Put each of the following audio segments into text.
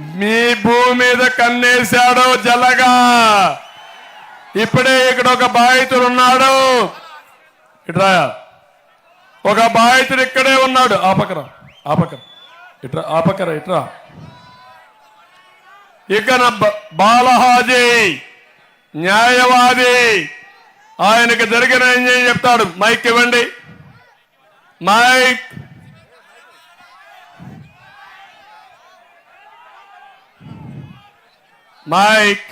మీ భూమి మీద కన్నేశాడు జలగా. ఇప్పుడే ఇక్కడ ఒక బాధితుడు ఉన్నాడు. ఇట్రా ఒక బాధితుడు ఇక్కడే ఉన్నాడు. ఆ పక్కన ఆ ఇట్రా ఆ ఇట్రా ఇక్కడ బ- బాలహాజీ న్యాయవాది. ఆయనకు జరిగిన ఏం చెప్తాడు. మైక్ ఇవ్వండి. మైక్. మైక్.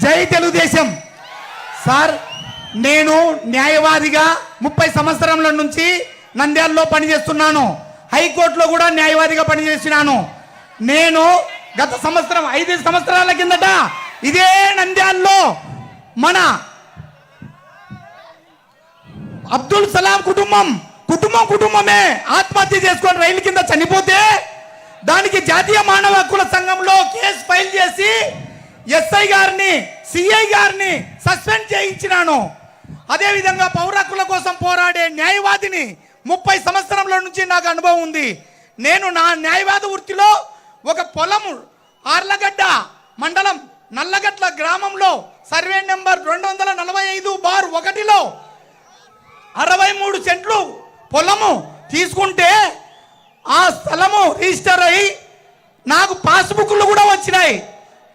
జై తెలుగుదేశం. సార్ నేను న్యాయవాదిగా ముప్పై సంవత్సరాల నుంచి నంద్యాలలో పనిచేస్తున్నాను. హైకోర్టులో కూడా న్యాయవాదిగా పనిచేసినాను. నేను గత సంవత్సరం ఐదు సంవత్సరాల కిందట ఇదే నంద్యాల్లో మన అబ్దుల్ సలాం కుటుంబం కుటుంబం కుటుంబమే ఆత్మహత్య చేసుకొని రైలు కింద చనిపోతే దానికి జాతీయ మానవ హక్కుల సంఘంలో కేసు ఫైల్ చేసి ఎస్ఐ గారిని సిఐ గారిని సస్పెండ్ చేయించినాను. అదేవిధంగా పౌర హక్కుల కోసం పోరాడే న్యాయవాదిని ముప్పై సంవత్సరంలో నుంచి నాకు అనుభవం ఉంది. నేను నా న్యాయవాద వృత్తిలో ఒక పొలము ఆర్లగడ్డ మండలం నల్లగట్ల గ్రామంలో సర్వే నెంబర్ రెండు వందల నలభై ఐదు బార్ ఒకటిలో అరవై మూడు సెంట్లు పొలము తీసుకుంటే ఆ స్థలము రిజిస్టర్ అయి నాకు పాస్బుక్లు కూడా వచ్చినాయి.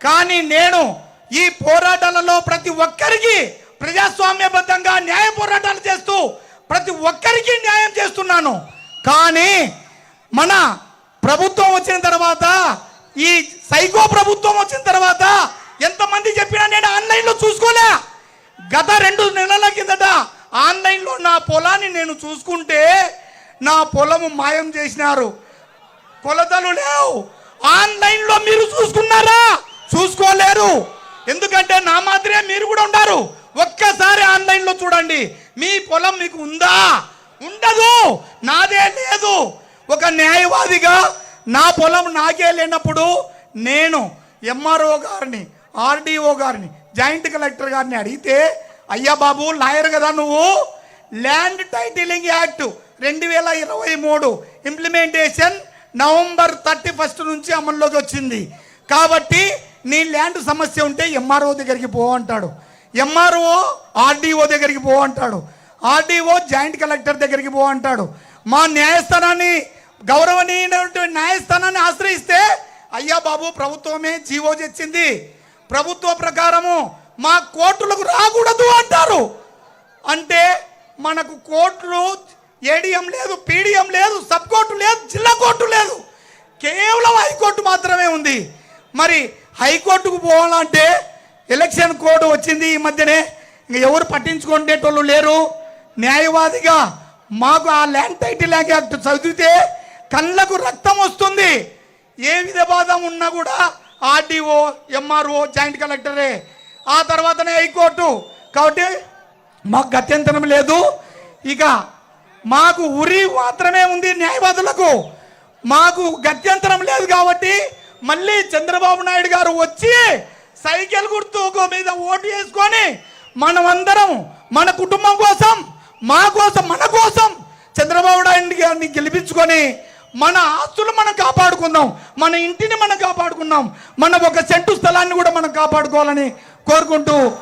కానీ నేను ఈ పోరాటాలలో ప్రతి ఒక్కరికి ప్రజాస్వామ్యబద్ధంగా న్యాయ పోరాటాలు చేస్తూ ప్రతి ఒక్కరికి న్యాయం చేస్తున్నాను. కానీ మన ప్రభుత్వం వచ్చిన తర్వాత ఈ సైకో ప్రభుత్వం వచ్చిన తర్వాత ఎంతమంది చెప్పినా నేను ఆన్లైన్లో చూసుకోలే. గత రెండు నెలల కిందట ఆన్లైన్లో నా పొలాన్ని నేను చూసుకుంటే నా పొలము మాయం చేసినారు. కొలతలు లేవు. ఆన్లైన్లో మీరు చూసుకున్నారా? చూసుకోలేరు. ఎందుకంటే నా మాదిరే మీరు కూడా ఉన్నారు ఒక్కసారి ఆన్లైన్లో చూడండి. మీ పొలం మీకు ఉందా? ఉండదు. నాదే లేదు. ఒక న్యాయవాదిగా నా పొలం నాకే లేనప్పుడు నేను ఎంఆర్ఓ గారిని ఆర్డీఓ గారిని జాయింట్ కలెక్టర్ గారిని అడిగితే అయ్యా బాబు లాయర్ కదా నువ్వు? ల్యాండ్ టైటిలింగ్ యాక్ట్ రెండు వేల ఇరవై మూడు ఇంప్లిమెంటేషన్ నవంబర్ థర్టీ ఫస్ట్ నుంచి అమల్లోకి వచ్చింది. కాబట్టి నీ ల్యాండ్ సమస్య ఉంటే ఎంఆర్ఓ దగ్గరికి పో అంటాడు. ఎంఆర్ఓ ఆర్డీఓ దగ్గరికి పో అంటాడు. ఆర్డీఓ జాయింట్ కలెక్టర్ దగ్గరికి పో అంటాడు. మా న్యాయస్థానాన్ని గౌరవనీయమైనటువంటి న్యాయస్థానాన్ని ఆశ్రయిస్తే అయ్యా బాబు ప్రభుత్వమే జీవో తెచ్చింది. ప్రభుత్వ ప్రకారము మా కోర్టులకు రాకూడదు అంటారు. అంటే మనకు కోర్టులు ఏడిఎం లేదు పీడిఎం లేదు సబ్ కోర్టు లేదు జిల్లా కోర్టు లేదు. కేవలం హైకోర్టు మాత్రమే ఉంది. మరి హైకోర్టుకు పోవాలంటే ఎలక్షన్ కోడ్ వచ్చింది ఈ మధ్యనే. ఇంక ఎవరు పట్టించుకునేటోళ్ళు లేరు. న్యాయవాదిగా మాకు ఆ ల్యాండ్ టైటిల్ యాక్ట్ చదివితే కళ్ళకు రక్తం వస్తుంది. ఏ విధ బాధం ఉన్నా కూడా ఆర్డీఓ ఎంఆర్ఓ జాయింట్ కలెక్టరే. ఆ తర్వాతనే హైకోర్టు. కాబట్టి మాకు గత్యంతరం లేదు. ఇక మాకు ఉరి మాత్రమే ఉంది న్యాయవాదులకు. మాకు గత్యంతరం లేదు కాబట్టి మళ్ళీ చంద్రబాబు నాయుడు గారు వచ్చి సైకిల్ గుర్తు మీద ఓటు వేసుకొని మనమందరం మన కుటుంబం కోసం మా కోసం మన కోసం చంద్రబాబు నాయుడు గారిని గెలిపించుకొని మన ఆస్తులు మనం కాపాడుకుందాం. మన ఇంటిని మనం కాపాడుకుందాం. మన ఒక సెంటు స్థలాన్ని కూడా మనం కాపాడుకోవాలని కోరుకుంటూ